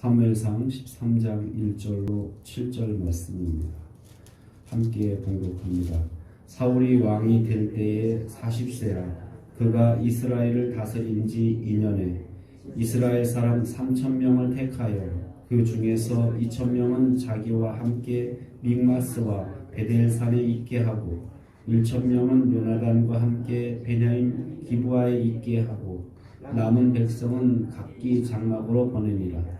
사무엘상 13장 1절로 7절 말씀입니다. 함께 봉독합니다. 사울이 왕이 될 때에 40세라 그가 이스라엘을 다스린 지 2년에 이스라엘 사람 3천 명을 택하여 그 중에서 2천 명은 자기와 함께 믹마스와 베델산에 있게 하고 1천 명은 요나단과 함께 베냐임 기부아에 있게 하고 남은 백성은 각기 장막으로 보내니라.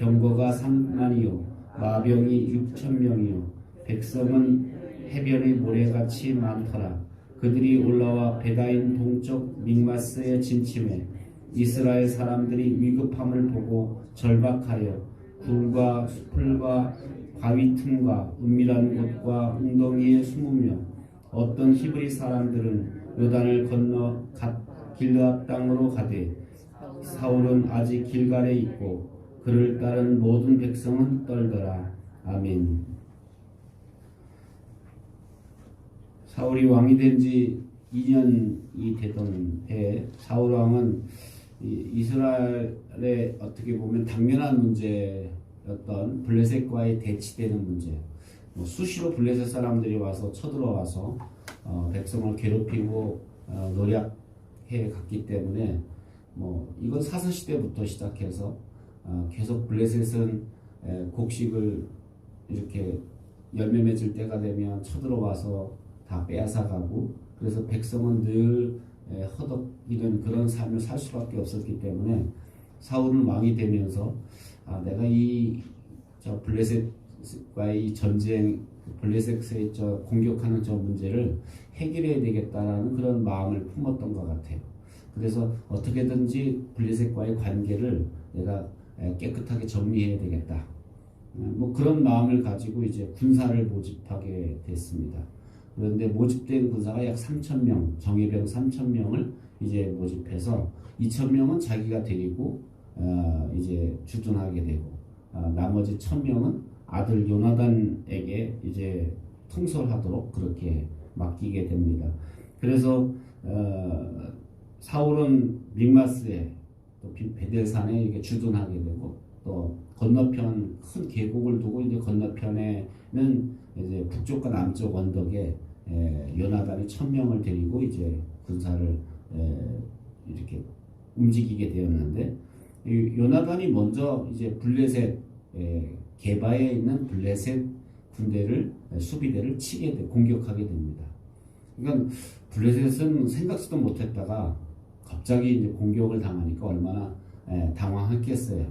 병거가 3만이요. 마병이 6천 명이요. 백성은 해변의 모래같이 많더라. 그들이 올라와 베다인 동쪽 믹마스에 진침해 이스라엘 사람들이 위급함을 보고 절박하여 굴과 숲을과 바위 틈과 은밀한 곳과 웅덩이에 숨으며 어떤 히브리 사람들은 요단을 건너 갓 길르앗 땅으로 가되 사울은 아직 길갈에 있고 그를 따른 모든 백성은 떨더라 아멘. 사울이 왕이 된 지 2년이 되던 해에 사울 왕은 이- 이스라엘의 어떻게 보면 당면한 문제였던 블레셋과의 대치되는 문제. 뭐 수시로 블레셋 사람들이 와서 쳐들어와서 어, 백성을 괴롭히고 어, 노략해 갔기 때문에 뭐 이건 사사 시대부터 시작해서 어, 계속 블레셋은 에, 곡식을 이렇게 열매 맺을 때가 되면 쳐들어와서 다 빼앗아가고 그래서 백성은 늘 에, 허덕이는 그런 삶을 살 수밖에 없었기 때문에 사울은 왕이 되면서 아, 내가 이 저 블레셋과의 이 전쟁 블레셋의 저 공격하는 저 문제를 해결해야 되겠다라는 그런 마음을 품었던 것 같아요. 그래서 어떻게든지 블레셋과의 관계를 내가 에, 깨끗하게 정리해야 되겠다. 음, 뭐 그런 마음을 가지고 이제 군사를 모집하게 됐습니다. 그런데 모집된 군사가 약 3천 명, 정예병 3천 명을 이제 모집해서 2천 명은 자기가 데리고 어, 이제 주둔하게 되고 어, 나머지 1천 명은 아들 요나단에게 이제 통솔하도록 그렇게 맡기게 됩니다. 그래서 어, 사울은 믹마스에 또 비- 베델산에 이렇게 주둔하게 되고 또 건너편 큰 계곡을 두고 이제 건너편에는 이제 북쪽과 남쪽 언덕에 에, 요나단이 천 명을 데리고 이제 군사를 에, 이렇게 움직이게 되었는데 이 요나단이 먼저 이제 블레셋 에, 게바에 있는 블레셋 군대를 에, 수비대를 치게 돼 공격하게 됩니다. 그러니까 블레셋은 생각지도 못했다가 갑자기 이제 공격을 당하니까 얼마나 에, 당황했겠어요.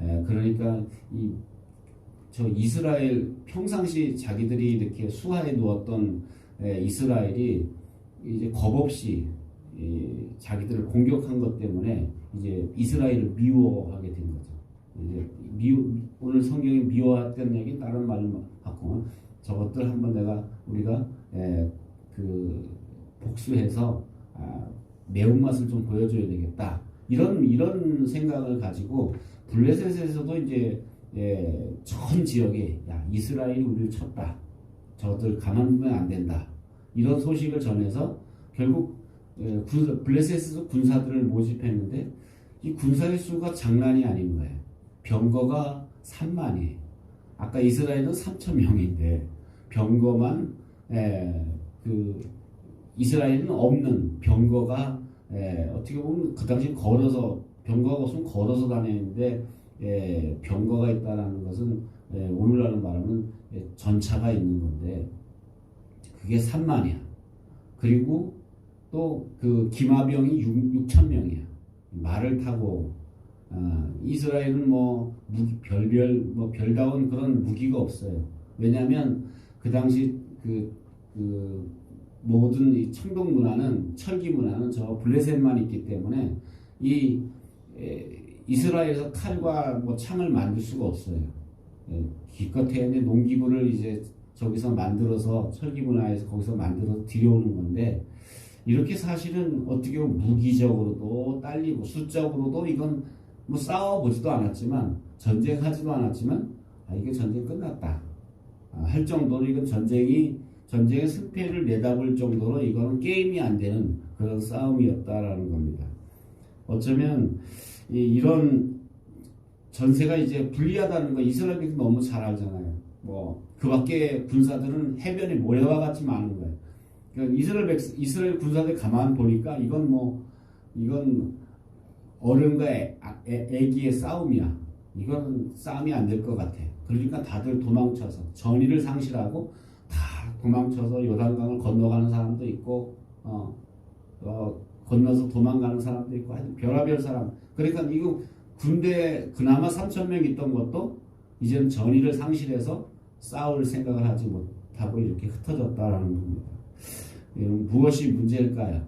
에, 그러니까 이 저 이스라엘 평상시 자기들이 이렇게 수하에 놓았던 에, 이스라엘이 이제 겁 없이 이 자기들을 공격한 것 때문에 이제 이스라엘을 미워하게 된 거죠. 이제 미워 오늘 성경이 미워했던 얘기 다른 말로 바꾸면 저것들 한번 내가 우리가 에, 그 복수해서 아, 매운맛을 좀 보여줘야 되겠다. 이런 이런 생각을 가지고 블레셋에서도 이제 예, 전 지역에 야 이스라엘이 우리를 쳤다. 저들 가만 두면 안 된다. 이런 소식을 전해서 결국 예, 군- 블레셋에서 군사들을 모집했는데 이 군사의 수가 장난이 아닌 거예요. 병거가 3만이에요. 아까 이스라엘은 3천 명인데 병거만 예, 그 이스라엘은 없는 병거가 예, 어떻게 보면 그 당시 걸어서 병거가 없으면 걸어서 다녔는데 예, 병거가 있다라는 것은 예, 오늘날로 말하면 예, 전차가 있는 건데 그게 3만이야. 그리고 또 그 기마병이 6, 6천 명이야. 말을 타고 아, 이스라엘은 뭐 무기, 별별 뭐 별다운 그런 무기가 없어요. 왜냐하면 그 당시 그, 그 모든 이 청동 문화는 철기 문화는 저 블레셋만 있기 때문에 이 에, 이스라엘에서 칼과 뭐 창을 만들 수가 없어요. 예, 기껏해야 이제 농기구를 이제 저기서 만들어서 철기분화해서 거기서 만들어서 들여오는 건데 이렇게 사실은 어떻게 보면 무기적으로도 딸리고 수적으로도 이건 뭐 싸워보지도 않았지만 전쟁하지도 않았지만 아 이게 전쟁 끝났다 아, 할 정도로 이건 전쟁이 전쟁의 승패를 내다볼 정도로 이거는 게임이 안 되는 그런 싸움이었다라는 겁니다. 어쩌면 이, 이런 전세가 이제 불리하다는 거 이스라엘이 너무 잘 알잖아요. 뭐 그 밖에 군사들은 해변에 모래와 같이 많은 거예요. 그러니까 이스라엘 백 이스라엘 군사들 가만 보니까 이건 뭐 이건 어른과 애, 아, 애, 애기의 싸움이야. 이건 싸움이 안 될 것 같아. 그러니까 다들 도망쳐서 전의를 상실하고 다 도망쳐서 요단강을 건너가는 사람도 있고 어, 어 건너서 도망가는 사람도 있고 하여튼 별하별 사람. 그러니까 이거 군대 그나마 3천 명 있던 것도 이제는 전의를 상실해서 싸울 생각을 하지 못하고 이렇게 흩어졌다라는 겁니다. 무엇이 문제일까요?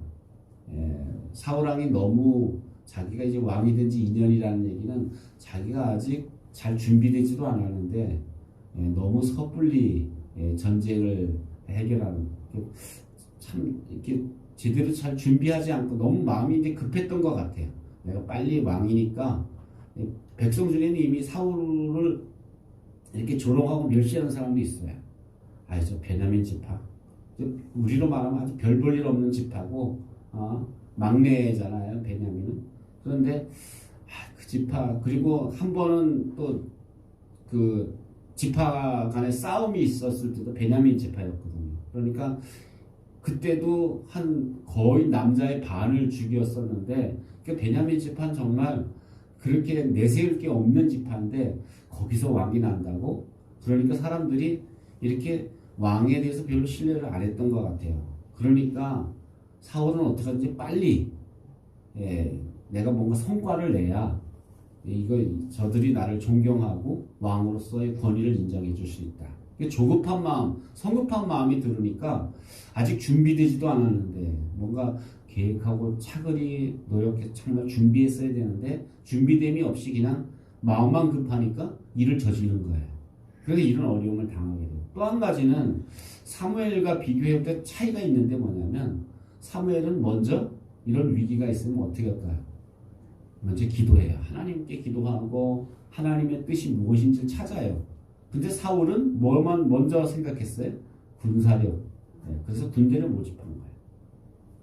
예, 사울왕이 너무 자기가 이제 왕이 된 지 2년이라는 얘기는 자기가 아직 잘 준비되지도 않았는데 예, 너무 섣불리 예, 전쟁을 해결하는 참 이렇게 제대로 잘 준비하지 않고 너무 마음이 이제 급했던 것 같아요. 내가 빨리 왕이니까 예, 백성 중에는 이미 사울을 이렇게 조롱하고 멸시하는 사람도 있어요. 아, 저 베냐민 지파. 우리로 말하면 아주 별 볼 일 없는 지파고, 어, 막내잖아요, 베냐민은. 그런데, 아, 그 지파, 그리고 한 번은 또, 그, 지파 간에 싸움이 있었을 때도 베냐민 지파였거든요. 그러니까, 그때도 한 거의 남자의 반을 죽였었는데, 그 베냐민 지파는 정말 그렇게 내세울 게 없는 지파인데, 거기서 왕이 난다고? 그러니까 사람들이 이렇게 왕에 대해서 별로 신뢰를 안 했던 것 같아요. 그러니까 사울은 어떻게 하든지 빨리 예, 내가 뭔가 성과를 내야 이거 저들이 나를 존경하고 왕으로서의 권위를 인정해 줄 수 있다. 조급한 마음, 성급한 마음이 들으니까 아직 준비되지도 않았는데 뭔가 계획하고 차근히 노력해서 정말 준비했어야 되는데 준비됨이 없이 그냥 마음만 급하니까 일을 저지른 거예요. 그래서 이런 어려움을 당하게 돼요. 또 한 가지는 사무엘과 비교할 때 차이가 있는데 뭐냐면 사무엘은 먼저 이런 위기가 있으면 어떻게 할까요? 먼저 기도해요. 하나님께 기도하고 하나님의 뜻이 무엇인지 찾아요. 근데 사울은 뭐만 먼저 생각했어요? 군사력. 네, 그래서 군대를 모집한 거예요.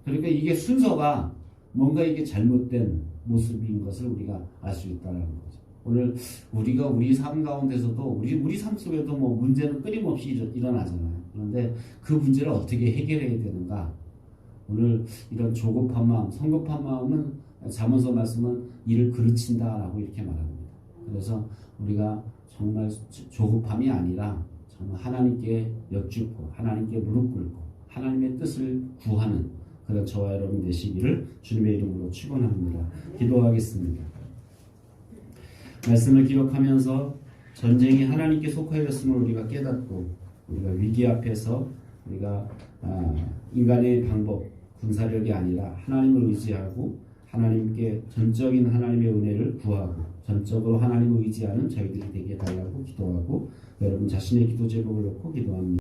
그러니까 이게 순서가 뭔가 이게 잘못된 모습인 것을 우리가 알 수 있다는 거죠. 오늘 우리가 우리 삶 가운데서도 우리 우리 삶 속에도 뭐 문제는 끊임없이 일어- 일어나잖아요. 그런데 그 문제를 어떻게 해결해야 되는가? 오늘 이런 조급한 마음, 성급한 마음은 자문서 말씀은 이를 그르친다라고 이렇게 말합니다. 그래서 우리가 정말 조급함이 아니라 정말 하나님께 여쭙고 하나님께 무릎 꿇고 하나님의 뜻을 구하는 그런 저와 여러분 되시기를 주님의 이름으로 축원합니다. 기도하겠습니다. 말씀을 기억하면서 전쟁이 하나님께 속하였음을 우리가 깨닫고 우리가 위기 앞에서 우리가 아, 인간의 방법 군사력이 아니라 하나님을 의지하고 하나님께 전적인 하나님의 은혜를 구하고 전적으로 하나님을 의지하는 저희들이 되게 달라고 기도하고 여러분 자신의 기도 제목을 놓고 기도합니다.